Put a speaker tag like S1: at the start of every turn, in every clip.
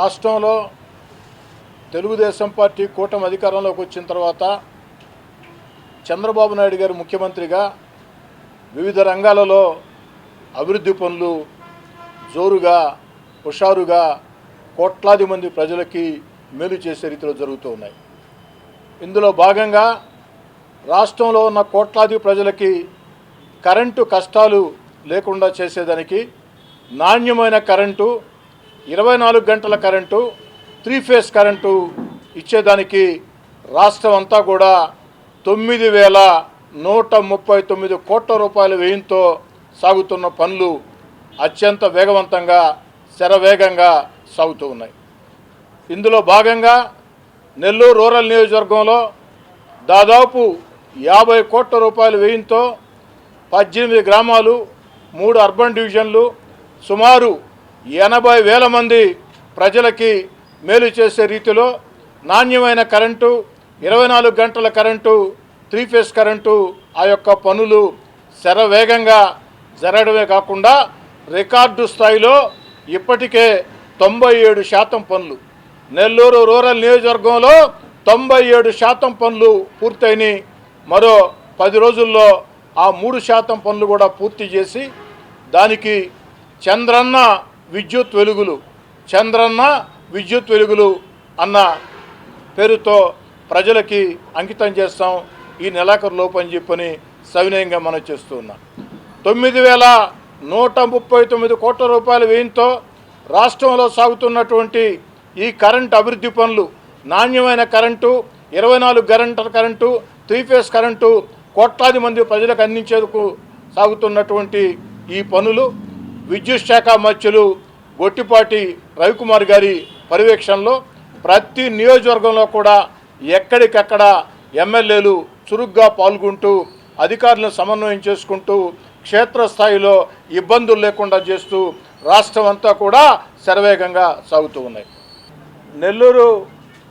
S1: రాష్ట్రంలో తెలుగుదేశం పార్టీ కూటమి అధికారంలోకి వచ్చిన తర్వాత చంద్రబాబు నాయుడు గారు ముఖ్యమంత్రిగా వివిధ రంగాలలో అభివృద్ధి పనులు జోరుగా హుషారుగా కోట్లాది మంది ప్రజలకి మేలు చేసే రీతిలో జరుగుతూ ఉన్నాయి. ఇందులో భాగంగా రాష్ట్రంలో ఉన్న కోట్లాది ప్రజలకి కరెంటు కష్టాలు లేకుండా చేసేదానికి నాణ్యమైన కరెంటు ఇరవై నాలుగు గంటల కరెంటు త్రీ ఫేస్ కరెంటు ఇచ్చేదానికి రాష్ట్రం అంతా కూడా తొమ్మిది వేల నూట ముప్పై తొమ్మిది కోట్ల రూపాయల వ్యయంతో సాగుతున్న పనులు అత్యంత వేగవంతంగా శరవేగంగా సాగుతూ ఉన్నాయి. ఇందులో భాగంగా నెల్లూరు రూరల్ నియోజకవర్గంలో దాదాపు యాభై కోట్ల రూపాయల వ్యయంతో పద్దెనిమిది గ్రామాలు మూడు అర్బన్ డివిజన్లు సుమారు ఎనభై వేల మంది ప్రజలకి మేలు చేసే రీతిలో నాణ్యమైన కరెంటు ఇరవై నాలుగు గంటల కరెంటు త్రీ ఫేస్ కరెంటు ఆ యొక్క పనులు శరవేగంగా జరగడమే కాకుండా రికార్డు స్థాయిలో ఇప్పటికే తొంభై ఏడు శాతం పనులు. నెల్లూరు రూరల్ నియోజకవర్గంలో తొంభై ఏడు శాతం పనులు పూర్తయినాయి. మరో పది రోజుల్లో ఆ మూడు శాతం పనులు కూడా పూర్తి చేసి దానికి చంద్రన్న విద్యుత్ వెలుగులు. చంద్రన్న విద్యుత్ వెలుగులు అన్న పేరుతో ప్రజలకి అంకితం చేస్తాం. ఈ నెలాఖరు లోపు అని చెప్పని సవినయంగా మనం చేస్తూ ఉన్నాం. తొమ్మిది వేల నూట ముప్పై తొమ్మిది కోట్ల రూపాయల వ్యయంతో రాష్ట్రంలో సాగుతున్నటువంటి ఈ కరెంటు అభివృద్ధి పనులు నాణ్యమైన కరెంటు ఇరవై నాలుగు గంటల కరెంటు త్రీ ఫేస్ కరెంటు కోట్లాది మంది ప్రజలకు అందించేందుకు సాగుతున్నటువంటి ఈ పనులు విద్యుత్ శాఖ మధ్యులు గొట్టిపాటి రవికుమార్ గారి పర్యవేక్షణలో ప్రతి నియోజకవర్గంలో కూడా ఎక్కడికక్కడ ఎమ్మెల్యేలు చురుగ్గా పాల్గొంటూ అధికారులను సమన్వయం చేసుకుంటూ క్షేత్రస్థాయిలో ఇబ్బందులు లేకుండా చేస్తూ రాష్ట్రం అంతా కూడా శరవేగంగా సాగుతూ ఉన్నాయి. నెల్లూరు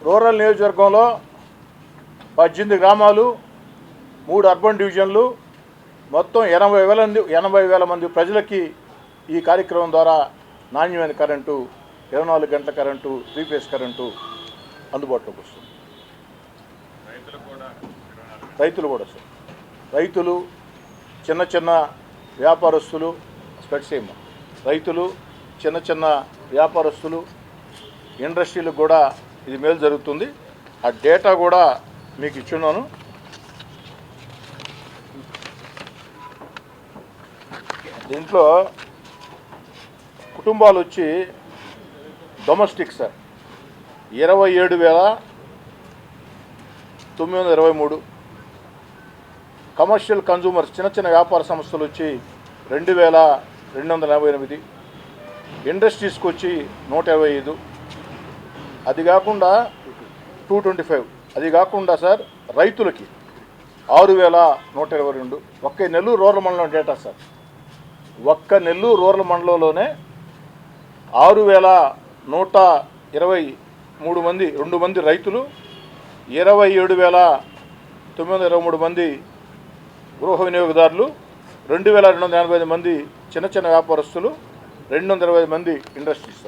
S1: రూరల్ నియోజకవర్గంలో పద్దెనిమిది గ్రామాలు మూడు అర్బన్ డివిజన్లు మొత్తం ఎనభై వేల ఎనభై వేల మంది ప్రజలకి ఈ కార్యక్రమం ద్వారా నాణ్యమైన కరెంటు ఇరవై నాలుగు గంటల కరెంటు త్రీ ఫేస్ కరెంటు అందుబాటులోకి వస్తుంది. రైతులు కూడా సార్ రైతులు చిన్న చిన్న వ్యాపారస్తులు స్పెట్సేమ రైతులు చిన్న చిన్న వ్యాపారస్తులు ఇండస్ట్రీలకు కూడా ఇది మేలు జరుగుతుంది. ఆ డేటా కూడా మీకు ఇచ్చున్నాను. దీంట్లో కుటుంబాలు వచ్చి డొమెస్టిక్ సార్. ఇరవై ఏడు వేల తొమ్మిది వందల ఇరవై మూడు. కమర్షియల్ కన్జూమర్స్ చిన్న చిన్న వ్యాపార సంస్థలు వచ్చి రెండు వేల రెండు వందల ఎనభై ఎనిమిది. ఇండస్ట్రీస్కి వచ్చి నూట ఇరవై ఐదు. అది కాకుండా టూ ట్వంటీ ఫైవ్. అది కాకుండా సార్ రైతులకి ఆరు వేల నూట ఇరవై రెండు. ఒక్క నెల్లూరు రూరల్ మండలం డేటా సార్. ఒక్క నెల్లూరు రూరల్ మండలంలోనే ఆరు వేల నూట ఇరవై మూడు మంది రెండు మంది రైతులు ఇరవై ఏడు వేల తొమ్మిది వందల ఇరవై మూడు మంది గృహ వినియోగదారులు రెండు వేల రెండు వందల ఎనభై ఐదు మంది చిన్న చిన్న వ్యాపారస్తులు రెండు వందల ఇరవై ఐదు మంది ఇండస్ట్రీస్